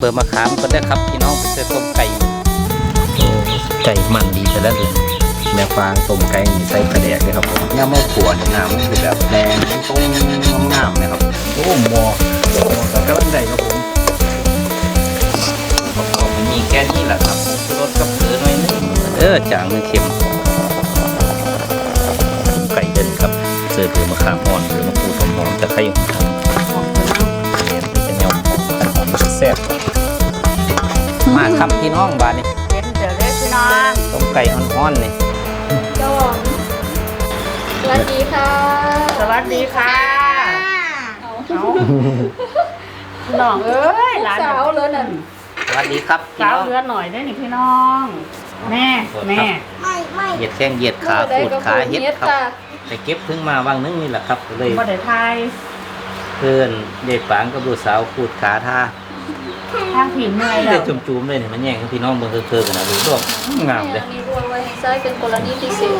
เบอร์มะขามก็ได้ครับพี่น้องไปเจอต้มไก่ไก่มันดีแต่ละเดือนแม่ฟางต้มไก่นี่ใส่กระแดกเลยครับผมย่าเมื่อขวดน้ำมันคือแบบแดงต้มงามๆนะครับโอ้หมอหมอกับกระไดครับผมเขามันมีแค่นี้แหละครับผงชูรสกับเกลือหน่อยนึงเออจางมันเค็มต้มไก่เดินครับเจอเบอร์มะขามอ่อนเบอร์มะกรูดหอมๆตะไคร้หอมๆ มแซ่บมาครับพี่น้องบ้านนี้เห็นเดี๋ยวเล็กพี่น้องต้มไก่ฮ้อนๆนี่จอมสวัสดีค่ะ สวัสดีค่ะเอาเอาน้องเอ้ยหลานสาวเลยน่ะสวัสดีครับพี่สาวน้องเรือหน่อยได้นี่พี่น้องแม่แม่ไม่ไม่เหยียดแข้งเหยียดขาได้ขูดก็ขาขูดเฮ็ดเฮ็ดครับจ้ะไปเก็บเพิ่งมาวางนึงนี่แหละครับก็เลยบ่ได้ทายเพื่อนเด็กฝางกับลูกสาวขูดขาท่า ทางผีเมื่อยแล้เด็วกจุ่มๆเลยเนี่ยมันแย่งกับพี่น้องเบิ่งเคือๆกันนะดูดอกงามเลยอันนี้รวมไว้ให้ใช้เป็นกรณีพิเศษ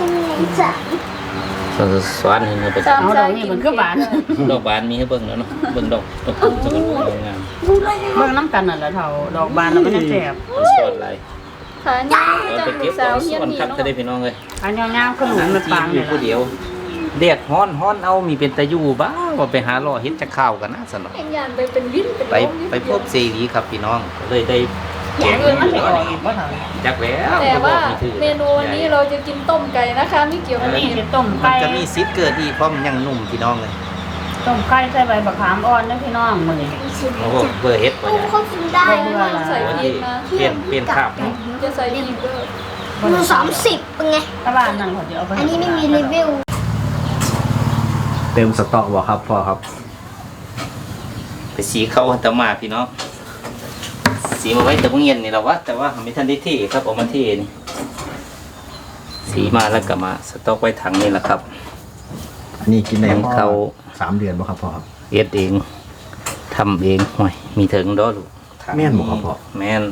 สวนสวนนี่มันเป็นจ้ะเอาดอกนี่มันก็หวาน ดอกบานมีให้เบิ่งแล้วเนาะเบิ่งดอกดอกตูมจะกันดอกงามเบิ่งน้ำกันนั่นแหละเท่าดอกบานแล้วมันจะแสบมันสอนอะไรค่ะนี่เราจัไปงเก็บสาตอวนเฮีสยนวนนี่ครับเนาะจะได้พี่น้องเลยอันยาวๆขนมมันปังอนี่ยู่ผู้เดียว เดียดฮ้อนฮ้อนเอามีเป็นตะยูบ้าว่าไปหาล่อเฮ็ดจะข้าวกันนะสนอเอ็นยานไปเป็นวินเป็นไปลมนิดไปพเดียวบเซรีครับพี่น้องก็เลยได้แกงอื่นมันสิออกอีกบ่เท่าจักแล้วแต่ว่าก็บอกไถูกเมนูวันนี้เราจะกินต้มไก่นะคะไม่เกี่ยวอักันบนี้เห็สิดต้มมันไก่จะมีซิดเกิดอีกเพราะมันยังนุ่มพี่น้องเลยต้มไก่ใส่ใบบักขามอ่อนเด้อพี่น้องมื้อนี้โอ้โหเบอร์เฮ็ดป่ะเนี่ยเขากินได้ใส่พริกนะเปลี่ยนเปลี่ยนขาบเนาะจะใส่พริกด้วยมันสามสิบเป็นไงตะบ้านนั่นเขาจะเอาไปอันนี้ไม่มีรีวิว เติมสต๊อกบ่ครับพ่อครับ ไปสีเข้าอัตมาพี่น้องสีมาไว้แต่เพิ่งเย็นนี่แหละวะแต่ว่าไม่ทันได้เที่ครับเอามาเที่นี่สีมาแล้วก็มาสต็อกไว้ถังนี่แหละครับอันนี้กินได้ของพ่อเขาสามเดือนบ่ครับพ่อครับเอ็ดเองทำเองห่วยมีถึงดอลูกถังแม่นบ่ครับพ่อแม่น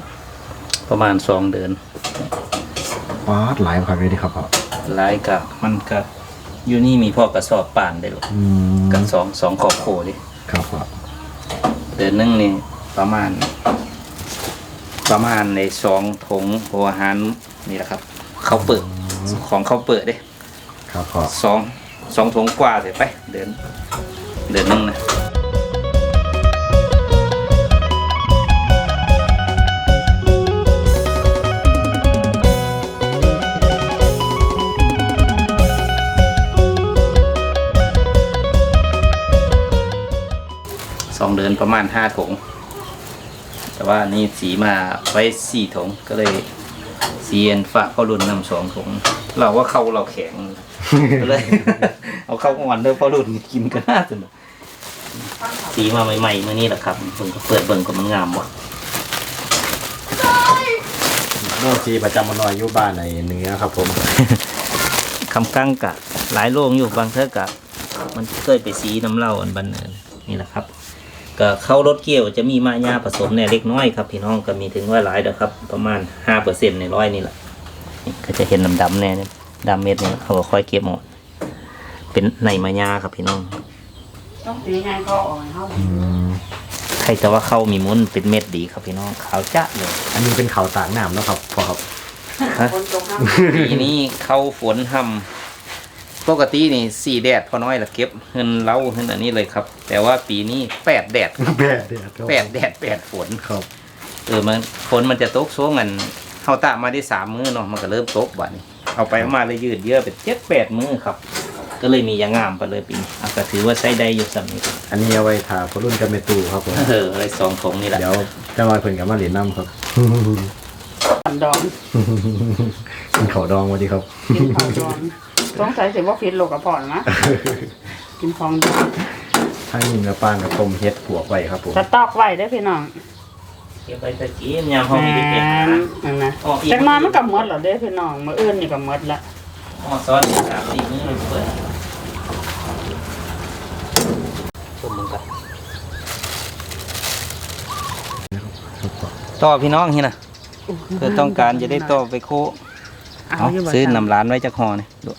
ประมาณสองเดือน ป๊าดหลายครับเลยดิครับพ่อ หลายกับมันกับ อยู่นี่มีพ่อกระสอบป่านได้หรอกอืมกันสองสองขอบโคดิครับพ่อเดือนหนึงนี่ประมาณ ประมาณในสองถุงหัวอาหารนี่แหละครับเขาวเปิดของเขาวเปิดเด้ ครับพ่อสองสองถุงกว่าเสร็จไป เดือนเดือนหนึงนะ เดือนประมาณห้าถุงแต่ว่านี่สีมาไว้สี่ถุงก็เลยสีเอ็นฝากเขารุ่นนำสองถุงเราว่าเขาเราแข็งก็เลย เอาเข้าอ่อนเด้อเพราะรุ่นกินก็น่าสนุกสีมาใหม่ๆเมื่อนี้แหละครับเพิ่งก็เปิดเบิ่งก็มันงามว่ะโมจีประจำมันน้อยอยู่บ้านในเนื้อครับผม คำกั้งกะ หลายโรงอยู่บางเทอกะ มันเคยไปสีน้ำเหล้าอันบันเนินนี่แหละครับ ก็เข้ารถเกี่ยวจะมีมายาผสมเนี่ยเล็กน้อยครับพี่น้องก็มีถึงว่าหลายเด้อครับ ประมาณห้าเปอร์เซ็นต์ในร้อยนี่แหละนี่ก็จะเห็นดำๆแน่เนี่ยดำเม็ดเนี่ยเขาก็ค่อยเก็บหมดเป็นในมายาครับพี่น้องต้องตีไงก็ออกให้เฮาอืมใครจะว่าเข้ามีมุ้นเป็นเม็ดดีครับพี่น้องขาวจ้าเลยอันนี้เป็นเขาวตากน้ำแล้วครับพ่อครับคนตรงข้ามปีนี้เข้าฝนทำ ปกตินี่สี่แดดพอน้อยละเก็บเงินเล้าเงินอันนี้เลยครับ แต่ว่าปีนี้แปดแดดแปดเดือนครับแปดแดดแปดฝนครับ เออมันฝนมันจะตกช่วงกันเขาตะมาได้สามมื้อเนาะมันก็เริ่มตกบัดนี้เอาไปเอามาเลยยืดเยอะเป็นเจ็ดแปดมื้อครับ ก็เลยมีอยางงามไปเลยปีนี้อะก็ถือว่าใช้ได้อยู่สำนี้อันนี้เอาไว้ทาพอรุ่นกับเมตูครับผมเอออะไรสองถงนี่แหละเดี๋ยวจะมาเพิ่นกับมาเหรียญน้ำครับปันดอนกินข้าวดองวันดีครับกินของดอน ต้องใส่สิว่าฟิตโลกกระเพาะนะ กินของดอนให้มีเนื้อปลากับต้มเฮ็ดปวกไว้ครับผมสต๊อกไว้ได้อพี่น้องเก็บไปตะกี้ยามห้องแมมีได้เป็นนนั่นนะออกอีกจากมามันก็หมดแล้วเด้อพี่น้องมื้ออื่นนี่ก็หมดละอ๋อซ้อนสามสี่มื้อมันเปิดชมมึงกันต่อพี่น้องเฮียนะเพื่อต้องการจะได้ต่อไปโคเอายู่บ่ซื้อจ๊ะนำร้านไว้จากหอนี่ดู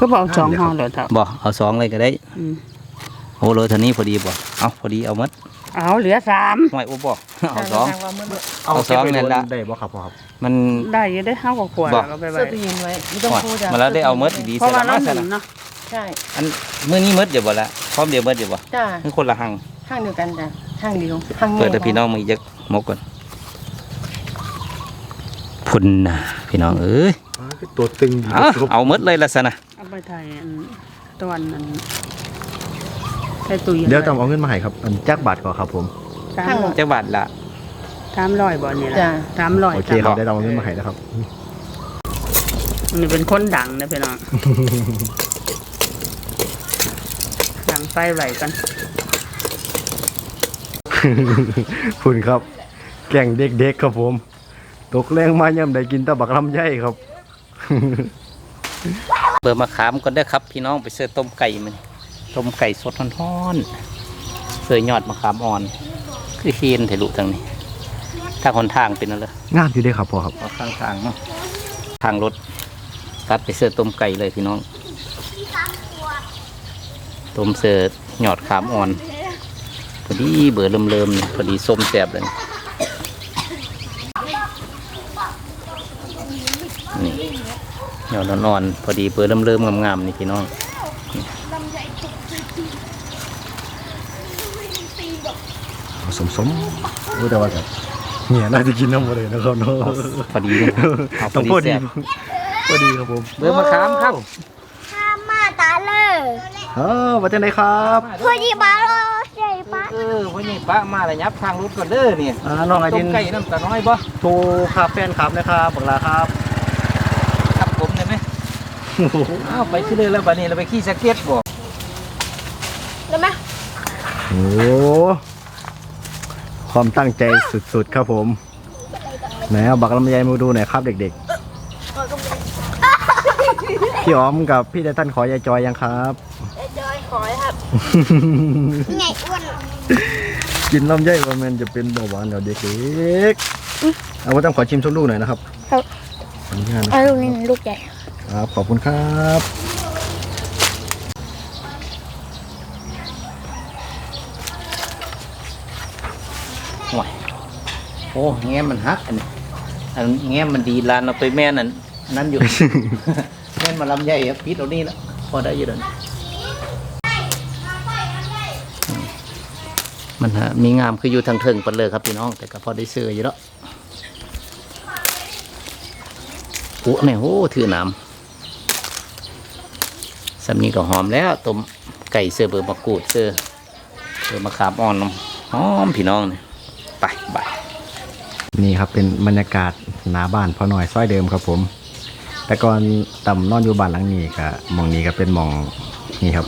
ก็บอกสองห้องเดี๋ยวเถอะบ่เอาสองเลยก็ได้อืมโอ้โหเท่านี้พอดีบ่เอาพอดีเอาหมัดเอาเหลือสามห่วยอุบบ่เอาสองเอาเอาสองเนี่ยละได้บ่ครับพ่อครับมันได้อยังได้ห้ากว่าขวดบอกแล้วก็ไปไว้เสื้อตู้เย็นไว้ไม่ต้องห่วยพูดอะมาแล้วได้เอาเมดดีๆเพราะใส่ว่าละเรามาหใส่นึ่ละงเนาะใช่อันมื้อนี้เมดเดี๋ยวบ่ละพร้อมเดี๋ยวเมดเดี๋ยวบ่จ้าคือคนละหังห้างเดียวกันจ้ะห้างเดียวห้างเปิดแต่พี่น้องมาอีกจักมกก่อนพุ่นน่ะพี่น้องเอ้ย ตัวตึงดีเอาเอาเมดเลยละซะนะเอาไปถ่ายอันตอนนั้นใส่ตู้เย็นเดี๋ยวต้องเอาเงินมาให้ครับอันจักบาทก่อนครับผม สามร้อยจักบาทละสามร้อยบ่เนี่ยจ้าสามร้อยโอเคครับได้ต้องเอาเงินมาให้แล้วครับ นี่เป็นคนดังนะพี่น้องดังไฟไหวกันคุณครับ แก่งเด็กๆครับผม ตกแรงมาย่ำได้กินแตะบักลำไยครับ เปิดมะขามก่อนเด้อครับ พี่น้องไปเสิร์ฟต้มไก่มันต้มไก่สดร้อนๆเสิร์ฟยอดมะขามอ่อน คือเฮียนเถลุทางนี้ถ้าคนทางเป็นอะไรงามอยู่เด้ครับพ่อครับเอาข้างทางเนาะทางรถตัดไปเสิร์ฟต้มไก่เลยพี่น้องต้มเสิร์ฟยอดขามอ่อนพอดีเบื่อเริ่มๆนี่พอดีส้มแสบเลย ยอดนอนๆพอดีเบื่อเริ่มๆงามๆนี่พี่น้องสมสมๆโอ้แต่ว่าแบบเนี่ยน่าจะกินน้ำหมดเลยนะครับเนาะพอดีเลยเอาพต้อองดีพอดีแซ่บพอดีครับผมเบื่อมะขามครับข้ามมาตาเลยเออมาจากไหนครับพอดีบาโลใช่ปะเออวันนี้ป้ามาเลยยับทางรถก่อนเด้อเนี่ยอ่าน้องไอต้ดิมนไก่น้ำตาน้อยบ่โทรครับแฟนครับนะครับบักลาครับครับผมได้ไหม อ้าวไปที่เลยแล้วบัดนี้เราไปขี่สเก็ตบ่ได้ไหมโอ้ความตั้งใจสุดๆครับผมไหนเอาบักลำไยมาดูหน่อยครับ เด็กๆ พี่อ๋อมกับพี่ไททันขอยายจอยยังครับจอยขอครับไงอ้วนกินลำไยว่ามันจะเป็นเบาหวานแล้วเด็กๆเอาไว้ต้องขอชิมสักลูกหน่อยนะครับ ครับขออนุญาตนะเอาลูกนี้ลูกใหญ่ ครับขอบคุณครับห่วยโอ้แง้มมันฮักอันนี้อันแง้มมันดีลานเอาไปแม่นั่นนั่นอยู่ แม่นมาลำใหญ่อะปิดเอานี่แล้วพอได้อยู่เดินมันฮะมีงามคืออยู่ทางเทิงปันเลยครับพี่น้อง แต่ก็พอได้ซื้ออยู่แล้วโอ้เนี่ยโอ้ถือน้ำ สำนีก็หอมแล้วต้มไก่เสื้อเบอร์มะกรูดเสื้อเบอร์มะขามอ่อนน้ำหอมพี่น้องเนี่ยไปไปนี่ครับเป็นบรรยากาศหน้าบ้านพอหน่อยซอยเดิมครับผม แต่ก่อนต่ำนอนอยู่บ้านหลังนี้ก็หมองนี้ก็เป็นหมองนี่ครับ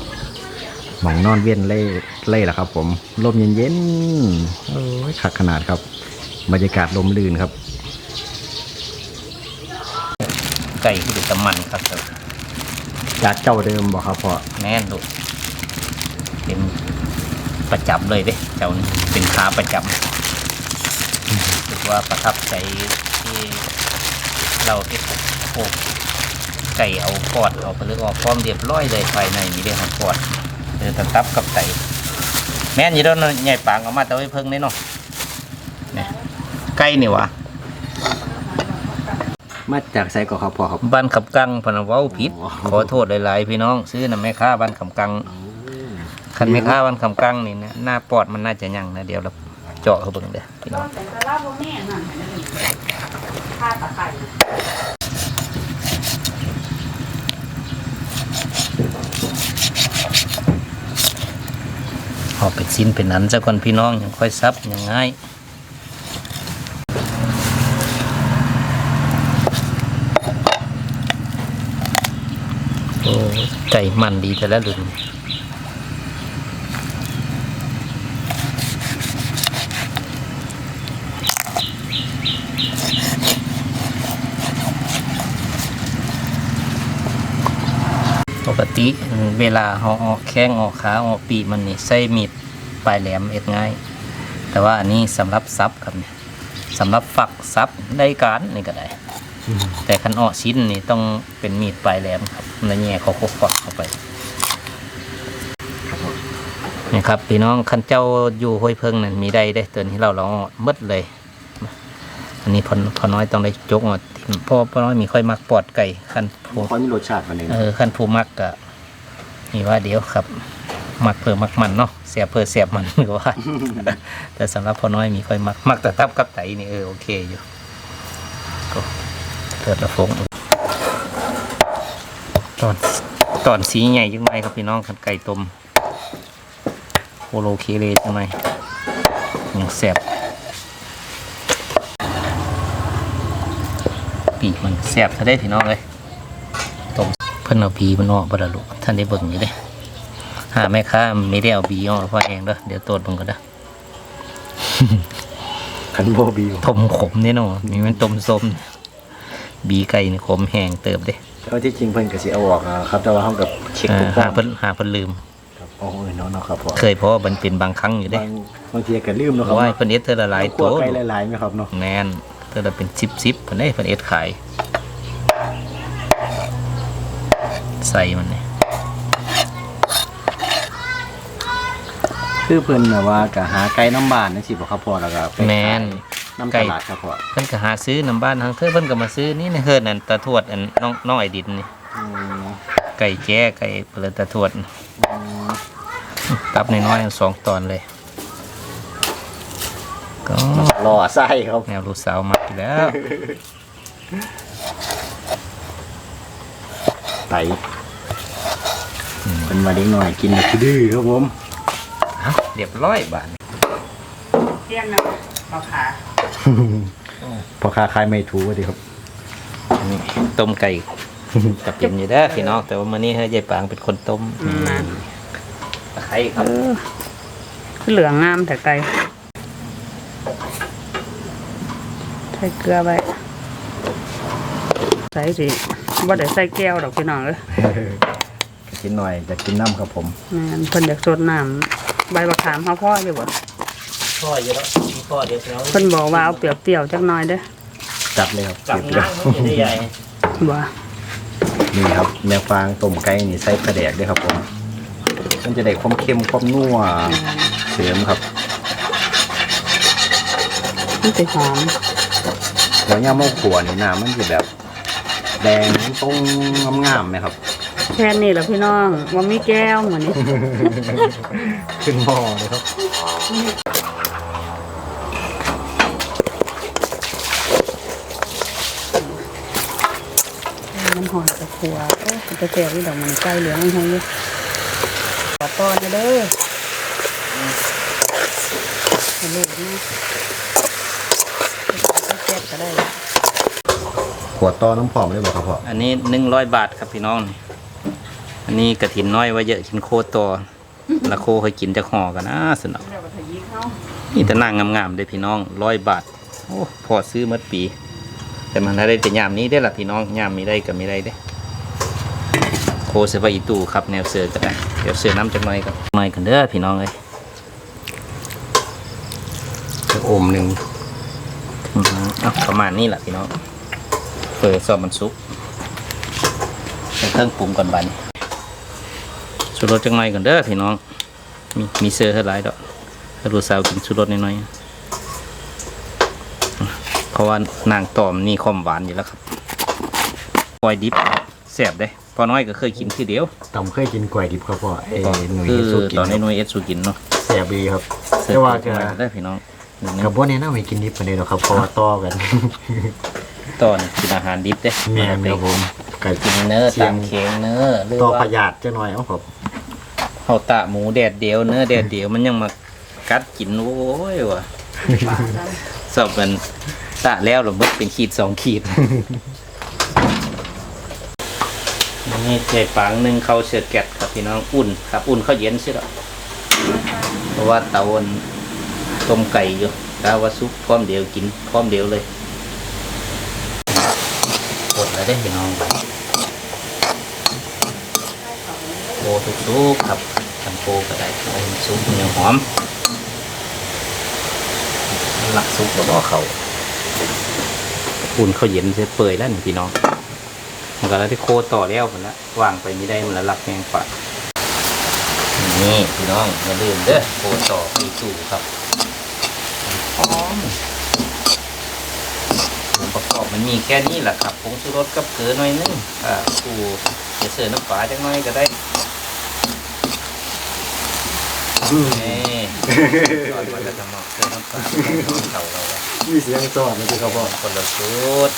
หมองนอนเวียนเล่เล่แหละครับ ผมลมเย็นๆโอ้ยขัดขนาดครับ บรรยากาศลมลื่นครับ ไก่ที่เป็นตะมันครับ จากเจ้าเดิมบอกครับพ่อแน่นลูกเป็นประจำเลยเด้เจ้านี่เป็นขาประจำรู้สึกว่าประทับใจที่เราเอ็ดโอ้ไก่เอากอดเอาไปเลยออกพร้อมเรียบร้อยเลยภายในนี่ได้หอมกอดเดือตะตับกับไก่แม่นอยี่แล้วเนาใหญ่ปางเอามาแต่ไว้เพิ่งได้เนาะเนี่ยไก่นี่หวะ มาจากไซก่อครับพ่อครับ บ้านขับกังพนเว้าผิดขอโทษหลายๆ พี่น้อง ซื้อนะแม่ค้าบ้านขับกังคันแม่ค้าบ้านขับกังนี่นะหน้าปอดมันน่าจะยังนะเดี๋ยวเราเจาะเขาเบิ่งเด้อพี่น้องแต่ตะลาบแม่นั่นข้าตะไคร้เอาไปชิ้นเป็นนั้นซะก่อนพี่น้องยังค่อยซับยังง่าย ไก่มันดีแต่ละลุนปกติเวลาเราออกแข้งออกขาออกปีมันนี่ใส่มีดปลายแหลมเอ็ดง่าย แต่ว่าอันนี้สำหรับซับครับเนี่ยสำหรับฝักซับได้การนี่ก็ได้ แต่คันออกชิ้นนี่ต้องเป็นมีดปลายแหลมครับแล้วแง่เขาคกฝักเข้าไปนี่ครับพี่น้องคันเจ้าอยู่ห้วยเพิงนั่นมีได้ได้ตัวนี้เราเราหมดเลย อันนี้พอพอน้อยต้องได้จกออกทิ่มเพราะพอน้อยมีค่อยมักปอดไก่คันผู้พอมีรสชาติมันเองเออคันผู้มักก็นี่ว่าเดี๋ยวครับ มักเพิ่มมักมันเนาะเสียบเพิ่มเสียบมันก็ว่า แต่สำหรับพอน้อยมีค่อยมักมักแต่ตับกับไตนี่เออโอเคอยู่ก็ เถิดละฟงตอนตอนสีใหญ่ยังไงครับพี่น้องคันไก่ต้มโคโลเคเลจังไงยังแสบปีกมันแสบซะได้พี่น้องเลยต้มเพิ่นเอาปีมันออกบ่ละลูกท่านได้เบิ่งอยู่เด้หาแม่ค้าไม่ได้เอาบีออกเพราะเองเด้อเดี๋ยวตรวจเบิ่งก็ได้อคันโบบิวต้มขมนี่เนาะนี่มันต้มส้ม บีไก่นี่ขมแห้งเติบเด้แล้วที่จริงเพิ่นก็สิเอาออกนะครับ แต่ว่าเฮากับเช็คเอทุอกฟอหางเพิ่นหาเพิ่นลืม ครับโอ้ยเนาะเนาะครับพ่อเคยเพราะว่ามันเป็นบางครั้งอยู่เด้บางบางทีก็ลืมเพเนาะครัราะบว่าเพิ่นเอ็ดเทอละหลายคั่ตัววไก่หลายๆไหมครับเนาะแมนเทอละเป็นซิบซิบเพิ่นได้เพิ่นเอ็ดขาย ใส่มันนี่คือเพิ่นน่ะว่าก็หาไก่น้ำบ้านจังซี่บ่ครับพ่อแล้วก็ไปขายแมน น้ำตไก่ลาดครับพ่อเพิ่นก็หาซื้อน้ำบ้านทางเธอเพิ่นก็มาซื้อนี่ในเฮือนนั่นตาทวดอันน้องน้องไอดินนี่อืมไก่แจ้ไก่เปลือตาทวดตับน้อยๆสองตอนเลยก็รอไส้ครับแนวลูกสาวมาอยู่แล้ว ไตเป็นมาเด็กหน่อยกินแบบดื้อครับผมเอาเรียบร้อยบาทเที่ยงนะปลาขา พอค้าขายไม่ถูกว่าดีครับ อันนี้ต้มไก่กับเป็นอยู่ได้อพี่น้องแต่ว่ามื้อนี้เฮ้ยยายปางเป็นคนต้มอืมนะตะไคร้ครับคือเหลืองงามแต่ไกลใส่เกลือไปใส่สิว่าได้ใส่แก้วดอกพี่น้องเอ้ยกินหน่อยจะกินน้ำครับผมแม่นเพิ่นอยากสดน้ำใบมะขามเฮาพ่ออยู่บ่พ่อเยอะแล้วมี พ่อเดี๋ยวแล้วเพิ่นบอกว่าเอาเปรี้ยวๆจักหน่อยเด้อจัดเลยครับกลับเก็บเลยนั่งมันจะได้ใหญ่บ่นี่ครับแนวฟางต้มไก่นี่ใส่กระแดกด้วยครับผมมันจะได้ความเค็มความนัวเสริมครับมันสิหอมแล้วย่ามะขวนี่น้ำมันจะแบบ แดงตรงงามๆไหมครับ แค่นี้แหละพี่น้องว่ามีแก้วเหมือนนี้ ขึ้นหม้อเลยครับ มันหอยกับขัวโอ้มันจะแก่ที่ดอกมันใกล้เหลืองมันหอยอยู่ขอต้อนนะเด้อให้ลูกนี่แก้ก็ได้ขวดต่อน้ำผอมได้บอกครับพ่ออันนี้หนึ่งร้อยบาทครับพี่น้องนี่อันนี้กระถินน้อยไว่าเยอะกินโคตัวละโคเคยกินจะห่อกันนะสนอเดี๋ยวก็ถยีเข้านี่แต่นางงามๆเลยพี่น้องร้อยบาท โอ้พอซื้อเมื่อปี แต่มันได้แต่ยามนี้ได้อละพี่น้องยามมีได้ก็ไม่ได้เด้โคเสบอีตูครับแนวเสือก็ได้เดี๋ยวเสือน้ำจากหน่อยครับหน่อยกันเด้อพี่น้องเลยโอมหนึ่งอื้อหือเอาประมาณนี้แหละพี่น้องเปิดซอบมันซุกใส่เครื่องปรุงก่อนบัดนชูรสจังหน่อยก่อนเด้อพี่น้อง มีมีเสือเท่าไรดอกถ้ารู้สาวกินชูรสน้อยๆ เพราะว่านางตอมนี่ความหวานอยู่แล้วครับปล่อยดิบแสบเด้พอน้อยก็เคยกินทีเดียวต่ำเคยกินกล้วยดิบครับพ่อเอ้หนุ่ยคือสู้กินตอนนี้หน่วยเอสสูกินเนาะแซ่บดีครับเสือแต่ว่าจัก็งหน่อยก็ได้พี่น้องหนึ่งกับพวกนี้น่าไม่กินดิบปานนี้หรอกครับเพราะว่าต่อกันตอนกินอาหารดิบเด้แม่นครับผมไก่กินเนื้อตามเค็งเนื้อหรือต่อว่าประหยัดจะหน่อยเอาครับเขาตะหมูแดดเดียวเนื้อแดดเดียวมันยังมากัดกินโอ้ยว่ะสอบมัน ตะแล้วหรือมึกเป็นขีดสองขีด นี่ใส่ปังหนึ่งเข้าเชือแกะครับพี่น้องอุ่นครับ อุ่นเข้าวเย็นใช่หรอเพราะว่าเตาอันต้มไก่อยู่กาว่าซุปพร้อมเดียวกินพร้อมเดียวเลยกดแล้วได้พี่น้องไปโคทุกซุกครับทำโคก็ได้ซุปเหนียวหอมหลักซุปแล้วก็เขา อุ่นเขาวเย็นเสียเปื่อยแล้วนี่พี่น้องมันก็แล้วที่โคต่อแล้วมันละวางไปไม่ได้มันละหลักแมงปัดอืมนี่พี่น้องอย่าลืมเด้อโคต่อมีสู่ครับหอมส่วนประกอบมันมีแค่นี้แหละครับผงชูรสกับเกลือหน่อยนึงอ่าปูจะเสิร์ฟน้ำปลาจังหน่อยก็ได้นี่ก่อนว่าจะทำหมอกเสิร์ฟน้ำปลาเขาเราอะ มีเสียงสอดนะพี่ครับพ่อคนละชุด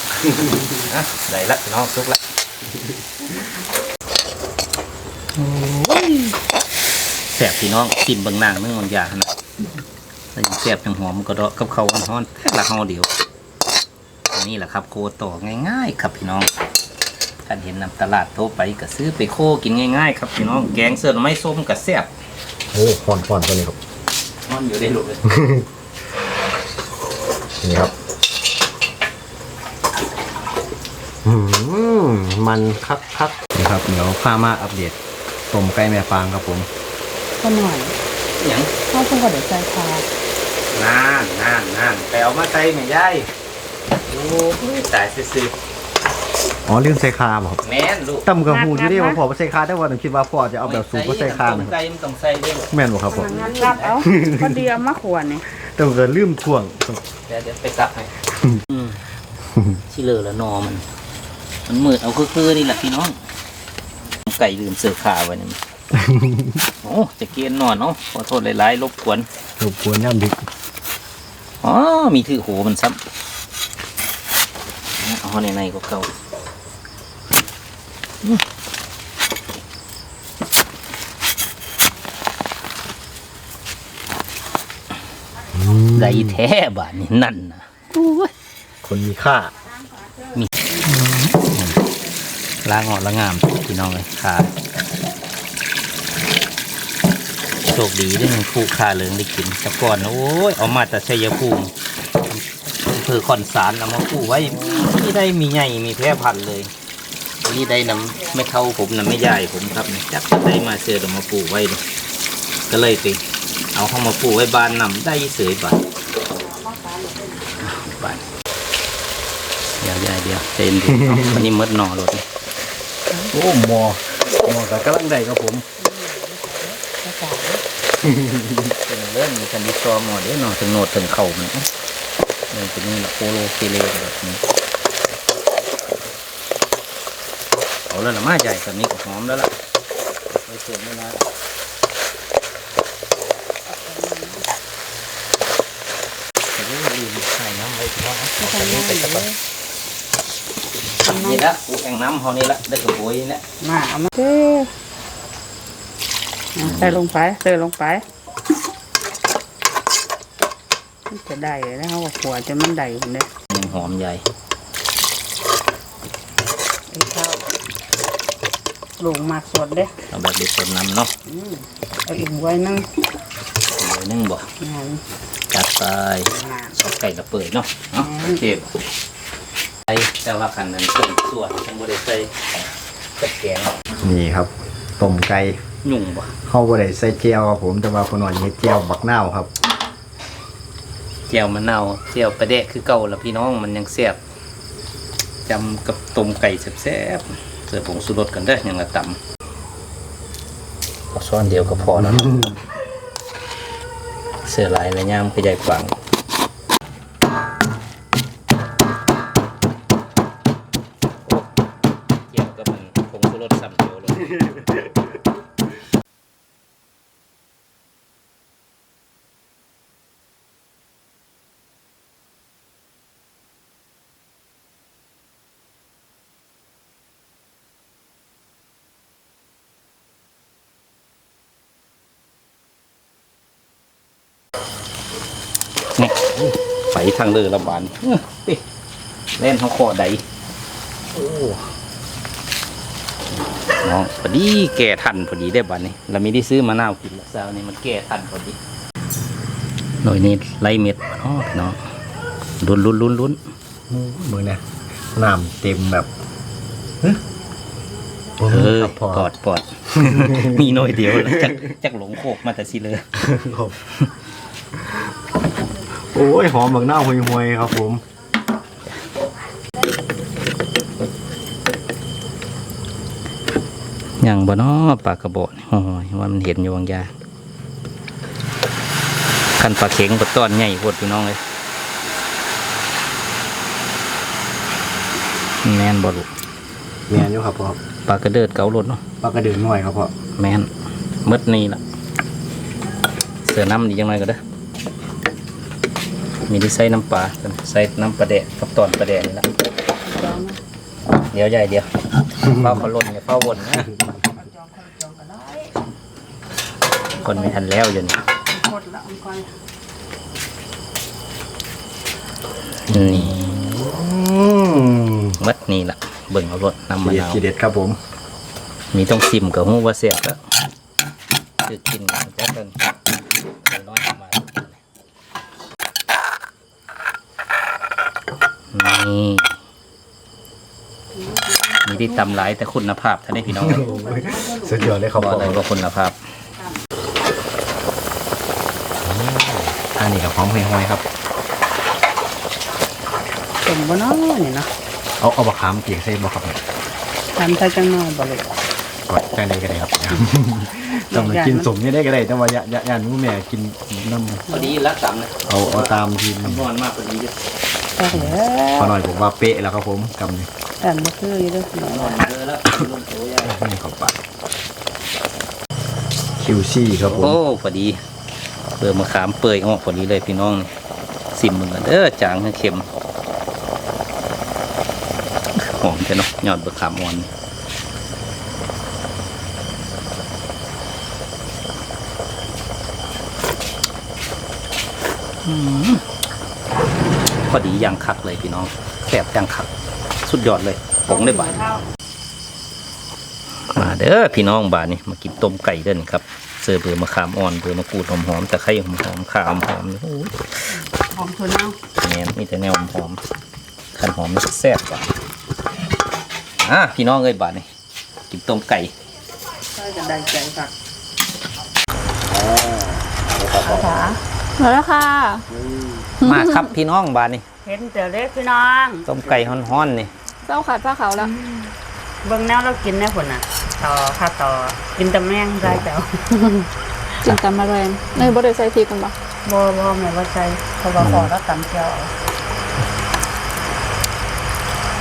นะได้ละพี่น้องซุกละแสบพี่น้องกินเบางนางนึ่งบางอย่างนะแต่ยังแสบยังหอมก็ดอกกับเขาวอ่อนๆแค่ละห่อเดียวอันนี่แหละครับ โคต่อง่าย ๆ ครับพี่น้องท่านเห็นนำตลาดโทรไปก็ซื้อไปโคกินง่ายๆ ครับพี่น้องแกงเสื้อไม่ส้มกับแซ่บโอ้ฟอนฟอนตัวนี้ครับมันอยู่ได้ลูกเลย นี่ครับอืมมันคักคักนี่ครับ เดี๋ยวพามาอัปเดตต้มไก่แม่ฟางครับผมก็หน่อยอย่างข้าวเพิ่งก็เดี๋ยวใจคานานนานนานไปเอามาใส่แม่ยายโอ้ยตายซื่ออ๋อลืมใส่คาบ่ครับๆแม่นลูกตั้มกับหูอยู่ที่ว่าพ่อบ่ใส่คาแต่ว่าผมคิดว่าพ่อจะเอาแบบสูตรบ่ใส่คาต้นะมครับไก่มันต้องใส่ด้วยลูกแม่นบ่ครับพ่องั้นรับเอาพอดีเอามาขวนนี่ แต่ผมก็ลืมท่วงเดี๋ยวเดี๋ยวไปซักให้ชิเลอแล้วนอมัน มันมืดเอาคือๆนี่แหละพี่น้อง ไก่ลืมเสือขาไว้นี่โอ้จะเกียนนอนเนาะขอโทษหลายๆรบกวนรบกวนย่ำดึกอ๋อมีถือโหมันซ้ำเอาในในก็เก่า ได้แท้บาทนี่นั่นนะโอ้ยคนมีค่าล้างออกละงามพี่น้องเลยขาโชคดีได้มันคู่ขาเหลืองได้กินแต่ก่อนนะโอ้ยเอามาแต่ชัยภูมิอำเภอคอนสารเอามาคู่ไว้นี่ได้มีใหญ่มีแพร่พันธุ์เลยนี่ได้น้ำไม่เท่าผมน้ำไม่ใหญ่ผมครับนี่จักได้มาเสือเอามาปลูกไว้นี่ก็เลยไป เอาเข้ามาปลูกไว้บานนำได้เสยบานบานเดี๋ยวเดี๋ยวเดี๋ยวเต็มดีเอาอันนี้มดหน่อรถนี่โอ้หมอหมอกับกำลังได้ครับผมเป็นเรื่องมีคันดิซอมหมดเด้หน่อถึงโนดถึงเข่ามันเนี่ยมันเป็นนี่แหละโปโลเกเลแบบนี้เอาแล้วละมาใหญ่แบบนี้ก็หอมแล้วล่ะไปเสิร์ฟไม่นานแต่ว่าลืม ใส่น้ำไว้ที่ว่าเอาไปนี่ไปสักก่อนนี่ละกูแองน้ำเขานี่ละได้กระบวยนี่แหละมาเอามาเด้อเอาใส่ลงไปใส่ลงไปมันจะได้เลยนะเขาบอกขัวจนมันได้คนเด้อยังหอมใหญ่ไอ้ข้าวลงมากสดเด้อเอาแบบเด็ดสดน้ำเนาะอืมเอาอีกไว้นึงเดี๋ยวนึ่งบ่งานจัดไป งานเอา ไก่ละเปิดเนาะเนาะอืมเก็บไอ้แต่ว่าขันนั้นเป็นส่วนยังบ่ได้ใส่ตะแกรงนี่ครับต้มไก่ยุ่งบ่เข้าบ่ได้ใส่เจียวครับผมแต่ว่าคนนอนเฮ็ดเจียวบักนาวครับเจียวมะนาวเจียวปลาแดกคือเก่าละพี่น้องมันยังแซ่บจำกับต้มไก่แซ่บๆเสิร์ฟผงสุรสกันได้อยังละตำเอาช้อนเดียวก็พอแล้วเนาะเสือหลายและย่ามขยายฝังโอ้เกี่ยวกับมันผงสุรสสามเดียวเลย นี่ไป ทางเรือละบานเอ้อติเล่นเขาคอใดโอ้น้องพอดีแก่ทันพอดีได้บานนี้เรามีได้ซื้อมะนาวกินแล้วเช้านี่มันแก่ทันพอดีหน่อยนี้ไล่เม็ดอ๋อพี่น้องลุ้นลุ้นลุ้นลุ้นมือเนี่ยน้ำเต็มแบบเฮ้ยเออครับพอปอดปอดมีหน่อยเดียวแล้วจักจักหลงโคกมาแต่สิเลยครับ โอ้ยหอมบักนาวห่วยๆครับผมยยังบ่เนาะปลากระบอกนี่โอ้ยว่ามันเห็นอยู่บางอย่างคันปลาเข็งปลาต้อนใหญ่โคตรพี่น้องเลยแมนบ่ลูกแม่นอยู่ครับพ่อปลากระเดิดเการถเนาะปลากระเดือนหน่อยครับพ่อแมนหมดนี่ละเสือน้ำดีจังไงก็เด้อ มีที่ใส่น้ำปลาใส่น้ำปลาแดกกับตอนปลาแดกนี่ละเดี๋ยวใหญ่เดี๋ยวเฝ้าเขาล่นอย่าเฝ้าวนนะคนไม่ทันแล้วอยู่นี่หมดละอันก่อนนี่อืมหมัดนี่ละเบิ่งเอารถน้ำมะเด็ดนาวทีเด็ดครับผม มีต้องซิมกับหูว่าเสียบแล้วคือกินกันแค่เพิ่นเคยน้อยออกมา นี่มีที่ตำหลายแต่คุณภาพท่านได้พี่น้องเลยสุดยอดเลยครับบอกพ่อเลยว่าคุณภาพอันนี้กับหอมห้อยๆครับสมบ่เนาะนี่เนาะเอาเอาบะขามเปียกใส่บ่ครับเนี่ยทำใส่จังน้อยบ่ลูกกดจังได้ก็ได้ครับต้องมากินสมนี่ได้ก็ได้แต่ว่าอย่าอย่าอย่าหนูแม่กินน้ำพอดีรักสามนะเอาเอาตามทีมคำนวณมากพอดีเล ยจักแล้วพอหน่อยผมว่าเป๊ะแล้วครับผมกำนี่แต่บ่คืออยู่เด้อเนาะคำนวณเยอะแล้วลงโถใหญ่นี่เข้าปากคิวซี่ครับผมโอ้พอดีเบอร์มะขามเปื่อยออกพอดีเลยพี่น้องนี่ซิมมึงกันเด้อจางให้เค็มหอมใช่เนาะยอดมะขามอ่อนนี่อืม พอดีอย่างคักเลยพี่น้องแซ่บอย่างคัก สุดยอดเลยผงได้บาทมาเด้อพี่น้องบาทนี่มากินต้มไก่เด้อนี่ครับเสิร์ฟเบือมะขามอ่อนเบือมะกรูดหอมๆตะไคร้หอมๆข่าหอมๆนี่โอ้ยหอมถั่วเน่าแม่นมีแต่แนวหอมๆขันหอมนี่แซ่บกว่าอะพี่น้องเอ้ยบาทนี่กินต้มไก่ใส่กันได้ใจคักมาแล้วค่ะ มาครับพี่น้องบาทนี่เห็นแต่เล็กพี่น้องต้มไก่ฮ้อนๆนี่เจ้าขาดผ้าขาวแล้วเบิ่งแนวเรากินแน่พุ่นน่ะ ต่อค่ะต่อกินตำแหน่งได้แต่จินตำมาแรงในบริษัททีกันปะบ่บ่แม่นว่าใส่เพราะว่าขอแล้วตำเจียว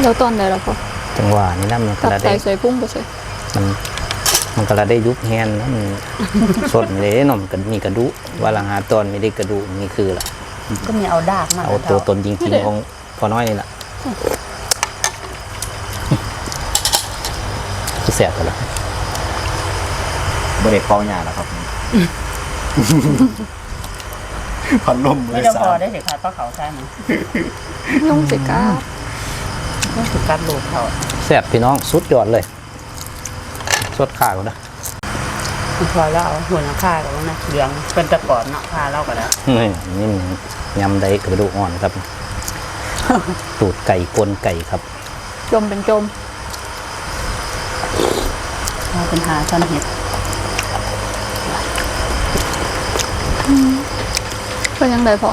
แล้วตอนไหนล่ะพ่อจังหวะนี้นะมันกตับระไตได้ใส่พุ่งไปใส่มันมันกระได้ยุบแฮนแล้วมันสดเลยเนาะมันก็มีกระดูกว่าละหาตอนไม่ได้กระดูกนี่คือละ ก็มีเอาดากมาเอาตัวตนจริง ๆ ของพอน้อยนี่แหละจะแสบกันละบริเวณเป้าหยาแล้วครับพันลมเลไม่ยต้องสาพอมได้สิค่ะเพราะเขาใช่มั้ยยุ่งสิก้านี่คือการลูกเขาแสบพี่น้องสุดยอดเลยสดข่าวนะพอแล้วเอาหัวหน้าข้ากับนะเหลืองเป็นตะกอนเนาะพาเราก็แล้วนี่นี่มัน ยำได้กระดูกอ่อนครับ ตูดไก่กลนไก่ครับ จมเป็นจมพาเป็นหาซันเห็ดเป็นยังไงพอ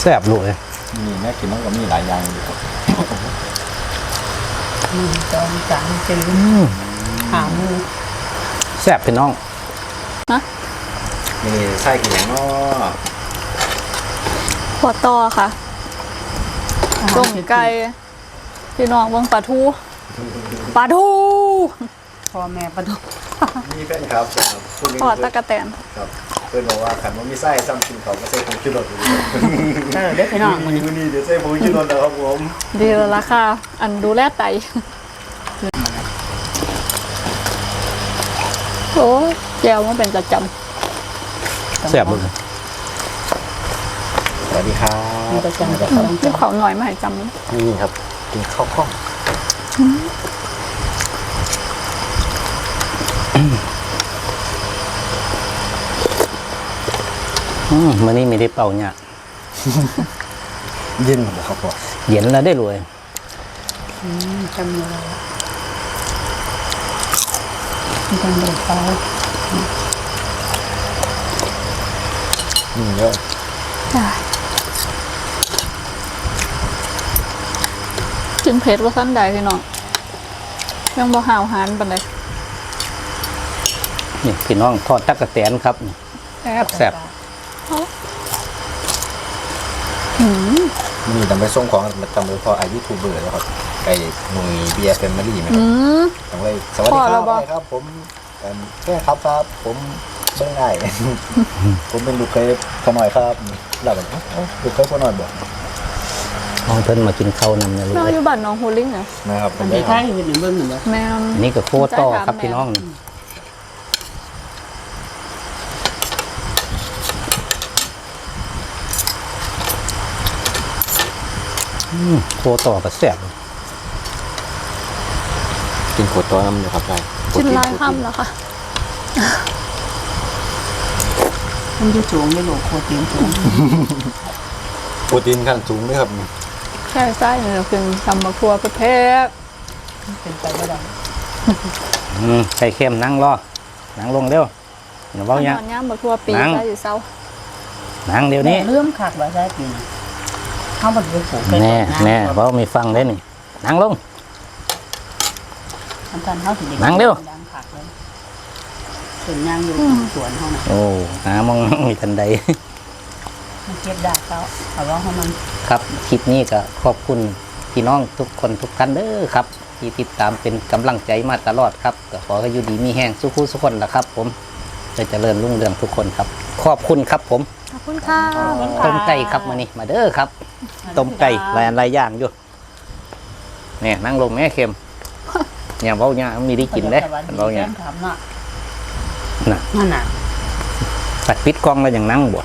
แสบลูกเลยนี่แม่กินมันก็มีหลายอย่างอยู่ครับหนึ่งสองสามสี่หามือแสบพี่น้องนี่ไส้กินอย่างเนาะพอต่อค่ะต้มไก่พี่น้องเบิ่งปลาทูปลาทูพ่อแม่ประตูมีแฟนครับคุณทอดตะกะแตนครับเพื่อนบอกว่าขันว่ามีไส้ซ้ำกินเขาก็ใส่ผงชูรสอยู่เออได้พี่น้องมันมือนี้เดี๋ยวใส่ผงชูรสนะครับผมดีแล้วล่ะค่ะ อันดูแลไตโอ้ยแจวมันเป็นประจแสบลูกเลย สวัสดีครับมีประจำจะำต้องที่เขาหน่อยมาให้จำนะนี่ครับกินข้าวข้องอืมมื่อนี้ไม่ได้เป่าเนี่ยเย็นหมดครับพ่อเย็นแล้วได้รวยจำเลยมีการเดือดร้อนนี่เยอะ กินเผ็ดว่าสั้นใดพี่น้องยังบ่หาวหานปานใดนี่พี่น้องทอดตักกะแตนครับแซ่บแซ่บหืมมีแต่ไปส่งของมาจำเลยพออายุทูบเบอร์แล้วครับไก่หนุ่ยเบียร์เป็นมารีไหมคอืรับมต้องเลยสวัสดีพอคแล้รัวบบ่อะไรครับผมเอิ่มแค่ครับครับ ผมเชื่อง่ายผมเป็นลูกเคยพอหน่อยครับเราแบบเอ้าลูกเคยพอหน่อยบอก น้องเพิ่นมากินข้าวนำนะลูกแม่อยู่บ้านน้องฮูลิงเหรอนะครับผอัมนได้นี้คท้ารัยบเห็นเบิ่งหนึ่งบ่แม่อันนี้ก็โคตรต่อครับพี่น้องนี่อืมโคต่อก็แซ่บกินขวดตัวน้ำอยู่ครับได้ชิ้นลายห้ำแล้วค่ะมันจะสูงไม่หลงโคตรตีนสูงโปรตีนขั้นสูงด้วยครับ แค่ไส้เนี่ยเราคือตำมะครัวประเภทเป็นไปไม่ได้อืมไข่เค็มนั่งรอนั่งลงเร็วอย่าเว้าขหนยังอนย่ามมะครัวปีนั่งใส่อยู่เศร้านั่งเดี๋ยวนี้เรื่องขาดว่าได้ปีนะเขาบอกว่าปลูกแน่แน่เว้าไม่ฟังได้นี่นั่งลงทำการเขาถึงนั่งเร็วดังขาดเลยส่วนยางอยู่สวนเขาน่ะโอ้หามองไม่ทันใด มันเก็บได้เขาเอาว่าเขามันครับคลิปนี้ก็ขอบคุณพี่น้องทุกคนทุกท่านเด้อครับ ที่ติดตามเป็นกำลังใจมาตลอดครับก็ขอให้อยู่ดีมีแห้งสุขุสุขคนละครับ ผมจะเจริญรุ่งเรืองทุกคนครับ ขอบคุณครับผมขอบคุณค่ะต้มไก่ครับมานี่มาเด้อครับต้มไก่หลายอันหลายอย่างอยู่เนี่ยนั่งลงแม่เค็มเนี่ยเว้าเนี่ยมีได้กินเด้เว้าเนี่ยถามน่ะน่ะนั่นน่ะตัดปิดกล้องแล้วอย่างนั่งบ่